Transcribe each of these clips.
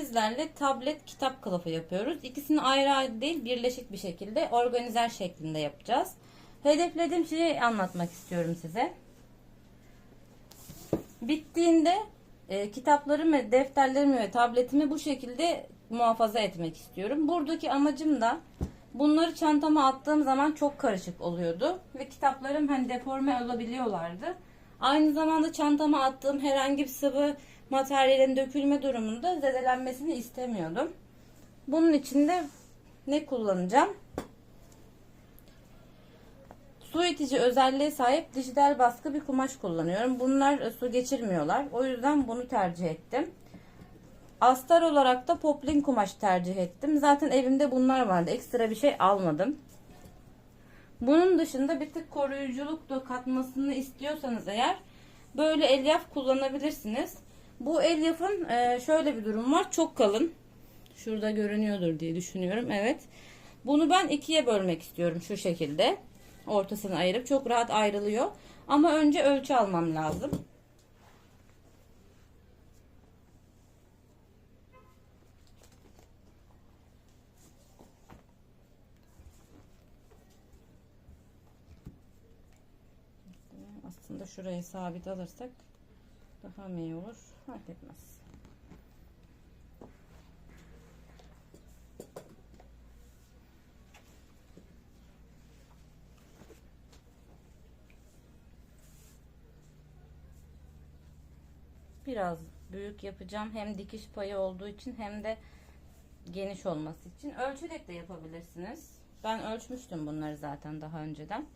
sizlerle tablet kitap kılıfı yapıyoruz. İkisini ayrı ayrı değil birleşik bir şekilde organizer şeklinde yapacağız. Hedeflediğim şeyi anlatmak istiyorum size. Bittiğinde e, kitaplarımı, defterlerimi ve tabletimi bu şekilde muhafaza etmek istiyorum. Buradaki amacım da bunları çantama attığım zaman çok karışık oluyordu ve kitaplarım hani deforme olabiliyorlardı. Aynı zamanda çantama attığım herhangi bir sıvı materyalin dökülme durumunda zedelenmesini istemiyordum. Bunun için de ne kullanacağım? Su itici özelliğe sahip dijital baskı bir kumaş kullanıyorum. Bunlar e, su geçirmiyorlar. O yüzden bunu tercih ettim. Astar olarak da poplin kumaş tercih ettim. Zaten evimde bunlar vardı. Ekstra bir şey almadım. Bunun dışında bir tık koruyuculuk da katmasını istiyorsanız eğer böyle elyaf kullanabilirsiniz. Bu elyafın e, şöyle bir durum var. Çok kalın. Şurada görünüyordur diye düşünüyorum. Evet. Bunu ben ikiye bölmek istiyorum şu şekilde. Ortasını ayırıp çok rahat ayrılıyor. Ama önce ölçü almam lazım. Aslında şuraya sabit alırsak daha mı iyi olur? Fark etmez. Biraz büyük yapacağım. Hem dikiş payı olduğu için hem de geniş olması için. Ölçerek de yapabilirsiniz. Ben ölçmüştüm bunları zaten daha önceden.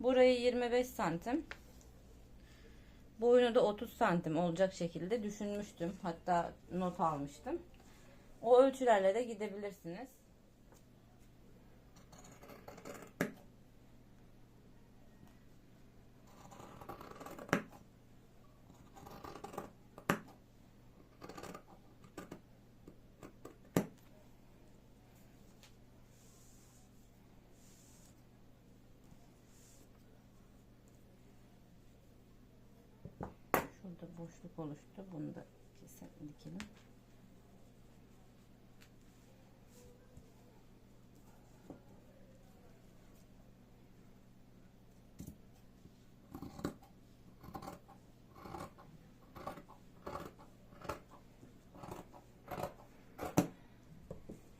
Burayı 25 santim. Boyunu da 30 santim olacak şekilde düşünmüştüm. Hatta not almıştım. O ölçülerle de gidebilirsiniz. Şurada boşluk oluştu. Bunu da kesin dikelim.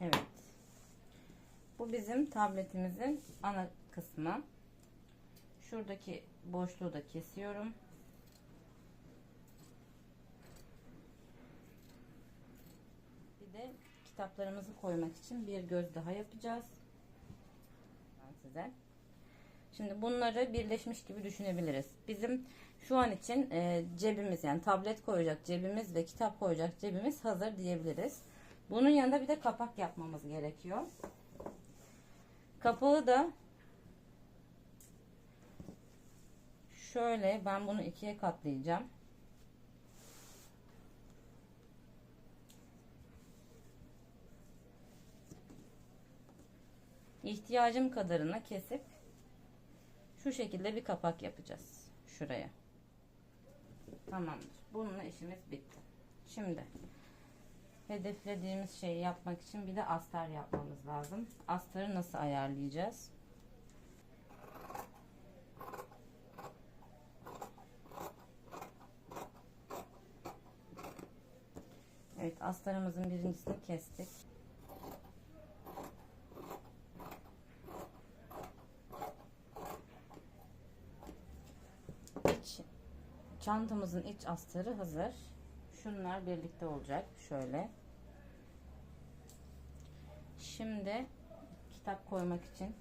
Evet. Bu bizim tabletimizin ana kısmı. Şuradaki boşluğu da kesiyorum. Bir de kitaplarımızı koymak için bir göz daha yapacağız. Ben size. Şimdi bunları birleşmiş gibi düşünebiliriz. Bizim şu an için e, cebimiz yani tablet koyacak cebimiz ve kitap koyacak cebimiz hazır diyebiliriz. Bunun yanında bir de kapak yapmamız gerekiyor. Kapağı da şöyle ben bunu ikiye katlayacağım. İhtiyacım kadarını kesip şu şekilde bir kapak yapacağız şuraya. Tamamdır. Bununla işimiz bitti. Şimdi hedeflediğimiz şeyi yapmak için bir de astar yapmamız lazım. Astarı nasıl ayarlayacağız? Evet astarımızın birincisini kestik. İç, çantamızın iç astarı hazır. Şunlar birlikte olacak. Şöyle. Şimdi kitap koymak için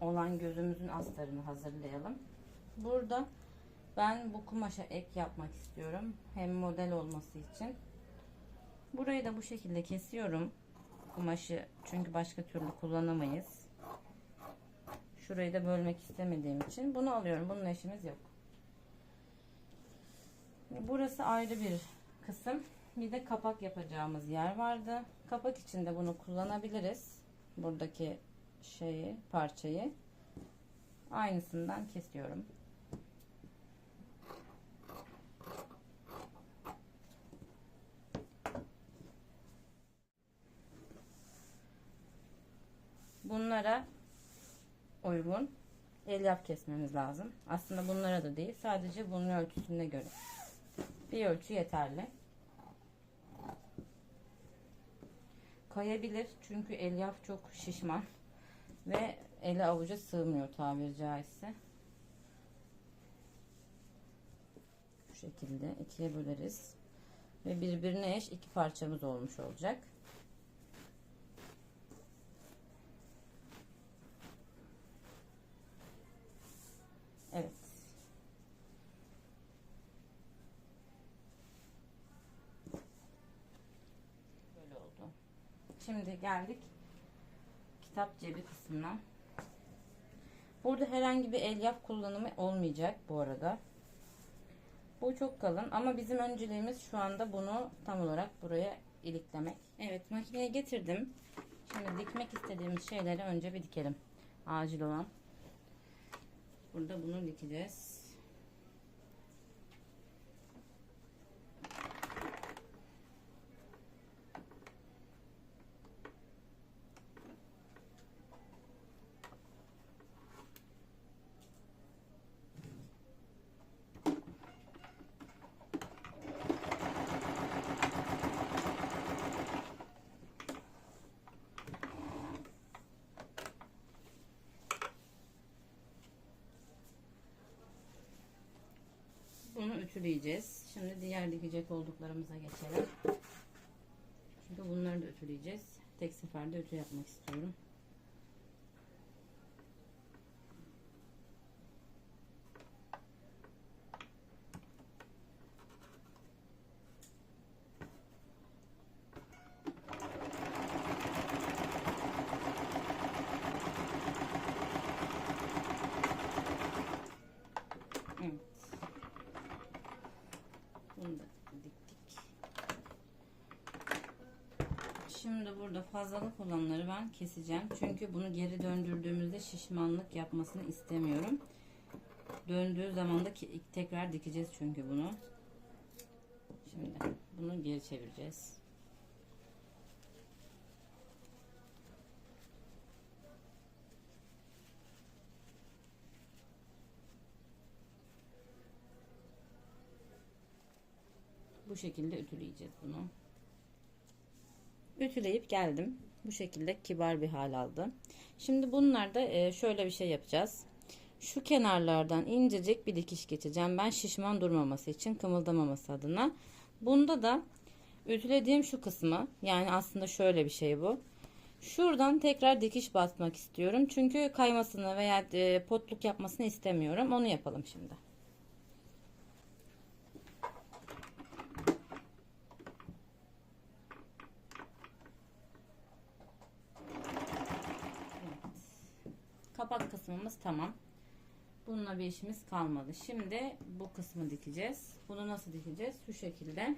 olan gözümüzün astarını hazırlayalım. Burada ben bu kumaşa ek yapmak istiyorum. Hem model olması için. Burayı da bu şekilde kesiyorum. Kumaşı çünkü başka türlü kullanamayız. Şurayı da bölmek istemediğim için bunu alıyorum. Bunun işimiz yok. Burası ayrı bir kısım. Bir de kapak yapacağımız yer vardı. Kapak için de bunu kullanabiliriz. Buradaki şeyi, parçayı. Aynısından kesiyorum. bunlara uygun elyaf kesmemiz lazım. Aslında bunlara da değil sadece bunun ölçüsüne göre. Bir ölçü yeterli. Kayabilir çünkü elyaf çok şişman ve eli avuca sığmıyor tabiri caizse. Bu şekilde ikiye böleriz ve birbirine eş iki parçamız olmuş olacak. Evet. Böyle oldu. Şimdi geldik kitap cebi kısmına. Burada herhangi bir elyaf kullanımı olmayacak bu arada. Bu çok kalın ama bizim önceliğimiz şu anda bunu tam olarak buraya iliklemek. Evet makineye getirdim. Şimdi dikmek istediğimiz şeyleri önce bir dikelim. Acil olan. Burada bunu dikeceğiz. Bunu ütüleyeceğiz. Şimdi diğer dikecek olduklarımıza geçelim. Çünkü bunları da ütüleyeceğiz. Tek seferde ütü yapmak istiyorum. Evet. Bunu da diktik. Şimdi burada fazlalık olanları ben keseceğim. Çünkü bunu geri döndürdüğümüzde şişmanlık yapmasını istemiyorum. Döndüğü zaman da tekrar dikeceğiz çünkü bunu. Şimdi bunu geri çevireceğiz. Bu şekilde ütüleyeceğiz bunu. Ütüleyip geldim. Bu şekilde kibar bir hal aldı. Şimdi bunlarda e, şöyle bir şey yapacağız. Şu kenarlardan incecik bir dikiş geçeceğim. Ben şişman durmaması için kımıldamaması adına. Bunda da ütülediğim şu kısmı yani aslında şöyle bir şey bu. Şuradan tekrar dikiş batmak istiyorum. Çünkü kaymasını veya e, potluk yapmasını istemiyorum. Onu yapalım şimdi. Kapak kısmımız tamam. Bununla bir işimiz kalmadı. Şimdi bu kısmı dikeceğiz. Bunu nasıl dikeceğiz? Şu şekilde.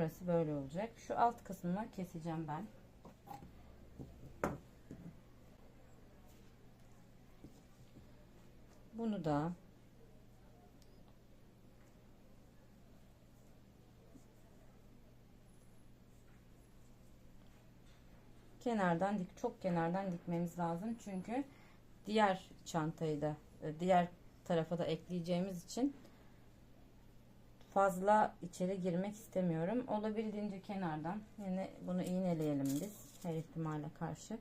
Burası böyle olacak. Şu alt kısmını keseceğim ben. Bunu da kenardan dik çok kenardan dikmemiz lazım. Çünkü diğer çantayı da e, diğer tarafa da ekleyeceğimiz için fazla içeri girmek istemiyorum. Olabildiğince kenardan yine bunu iğneleyelim biz her ihtimale karşı.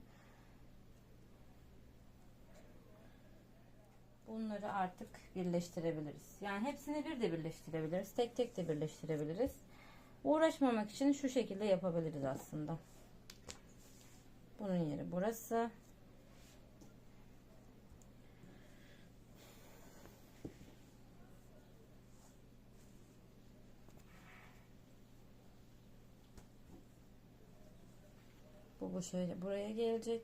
Bunları artık birleştirebiliriz. Yani hepsini bir de birleştirebiliriz. Tek tek de birleştirebiliriz. Uğraşmamak için şu şekilde yapabiliriz aslında. Bunun yeri burası. Bu şöyle buraya gelecek.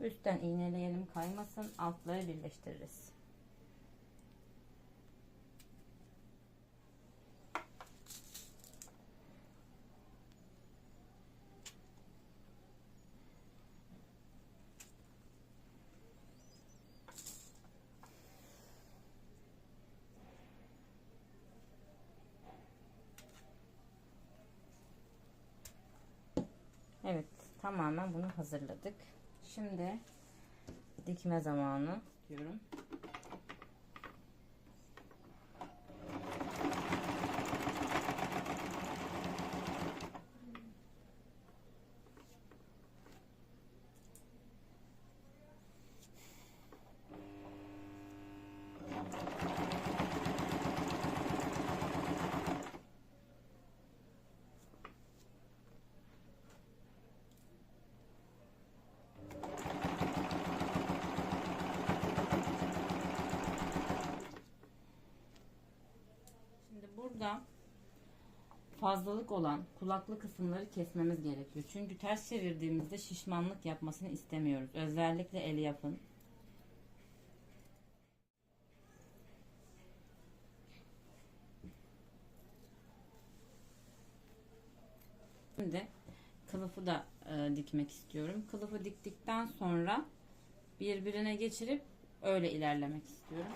Üstten iğneleyelim kaymasın. Altları birleştiririz. Tamamen bunu hazırladık. Şimdi dikme zamanı diyorum. Şimdi burada fazlalık olan kulaklı kısımları kesmemiz gerekiyor. Çünkü ters çevirdiğimizde şişmanlık yapmasını istemiyoruz. Özellikle el yapın. Şimdi kılıfı da e, dikmek istiyorum. Kılıfı diktikten sonra birbirine geçirip öyle ilerlemek istiyorum.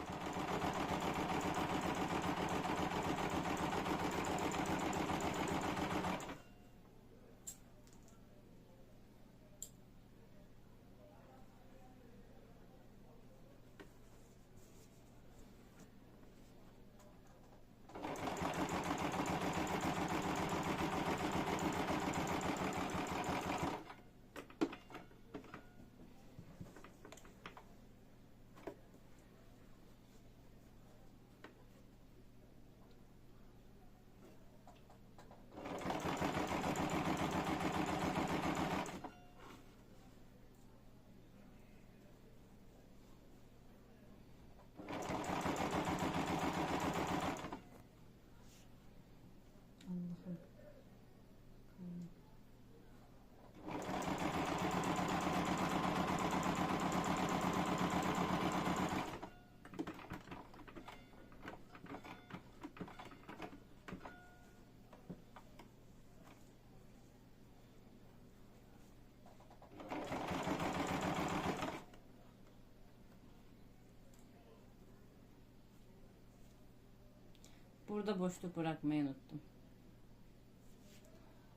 Burada boşluk bırakmayı unuttum.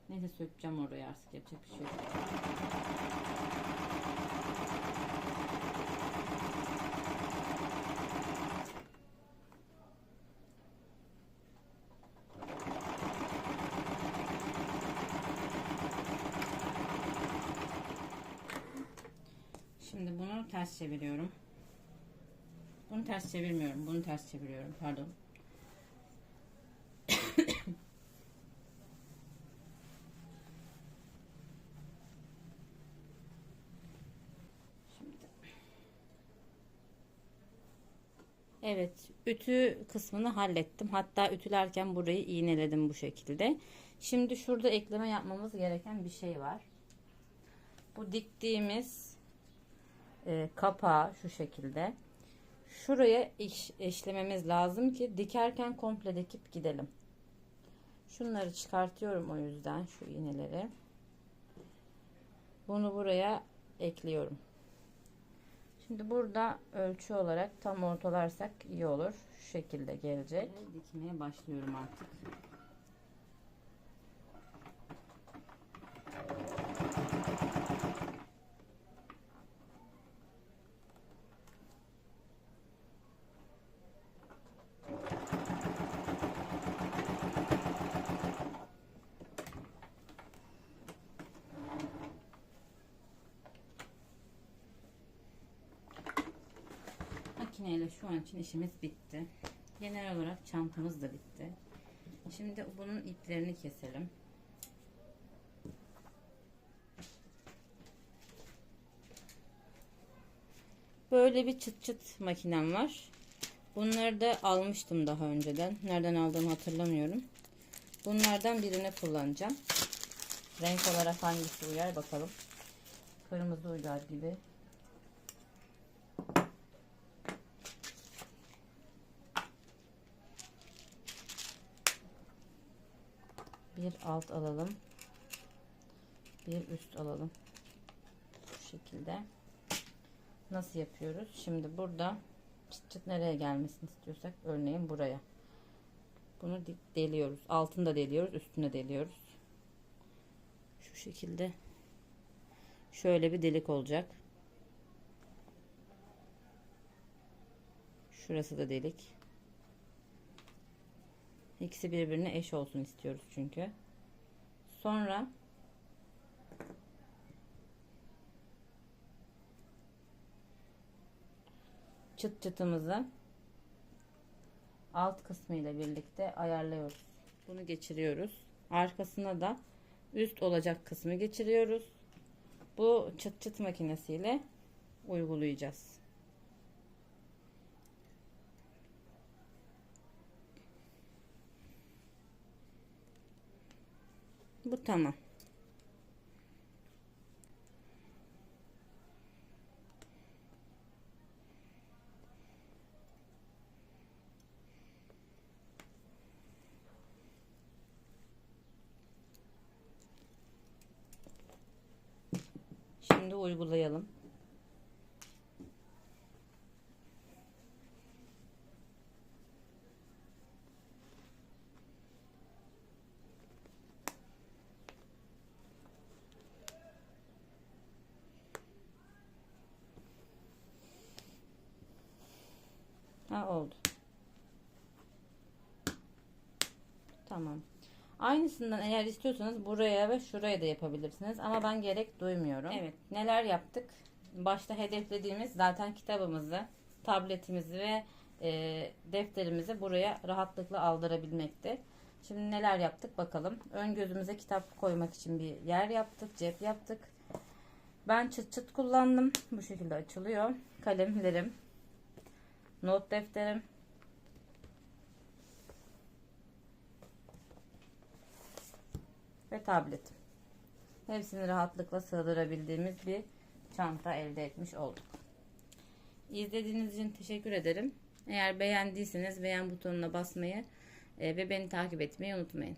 Neyse sökeceğim orayı artık yapacak bir şey yok. Şimdi bunu ters çeviriyorum. Bunu ters çevirmiyorum. Bunu ters çeviriyorum. Pardon. Şimdi. Evet, ütü kısmını hallettim. Hatta ütülerken burayı iğneledim bu şekilde. Şimdi şurada ekleme yapmamız gereken bir şey var. Bu diktiğimiz e, kapağı şu şekilde. Şuraya iş, eşlememiz lazım ki dikerken komple dikip gidelim. Şunları çıkartıyorum o yüzden şu iğneleri. Bunu buraya ekliyorum. Şimdi burada ölçü olarak tam ortalarsak iyi olur. Şu şekilde gelecek. Dikmeye başlıyorum artık. Makineyle şu an için işimiz bitti. Genel olarak çantamız da bitti. Şimdi bunun iplerini keselim. Böyle bir çıt çıt makinem var. Bunları da almıştım daha önceden. Nereden aldığımı hatırlamıyorum. Bunlardan birini kullanacağım. Renk olarak hangisi uyar bakalım. Kırmızı uyar gibi. Bir alt alalım. Bir üst alalım. Bu şekilde. Nasıl yapıyoruz? Şimdi burada çıt çıt nereye gelmesini istiyorsak örneğin buraya. Bunu deliyoruz. Altını da deliyoruz. Üstüne deliyoruz. Şu şekilde. Şöyle bir delik olacak. Şurası da delik. İkisi birbirine eş olsun istiyoruz çünkü. Sonra çıt çıtımızı alt kısmı ile birlikte ayarlıyoruz. Bunu geçiriyoruz. Arkasına da üst olacak kısmı geçiriyoruz. Bu çıt çıt makinesiyle uygulayacağız. Bu tamam. Şimdi uygulayalım. Tamam. Aynısından eğer istiyorsanız buraya ve şuraya da yapabilirsiniz. Ama ben gerek duymuyorum. Evet. Neler yaptık? Başta hedeflediğimiz zaten kitabımızı, tabletimizi ve e, defterimizi buraya rahatlıkla aldırabilmekti. Şimdi neler yaptık bakalım. Ön gözümüze kitap koymak için bir yer yaptık, cep yaptık. Ben çıt çıt kullandım. Bu şekilde açılıyor. Kalemlerim, not defterim, ve tabletim. Hepsini rahatlıkla sığdırabildiğimiz bir çanta elde etmiş olduk. İzlediğiniz için teşekkür ederim. Eğer beğendiyseniz beğen butonuna basmayı e, ve beni takip etmeyi unutmayın.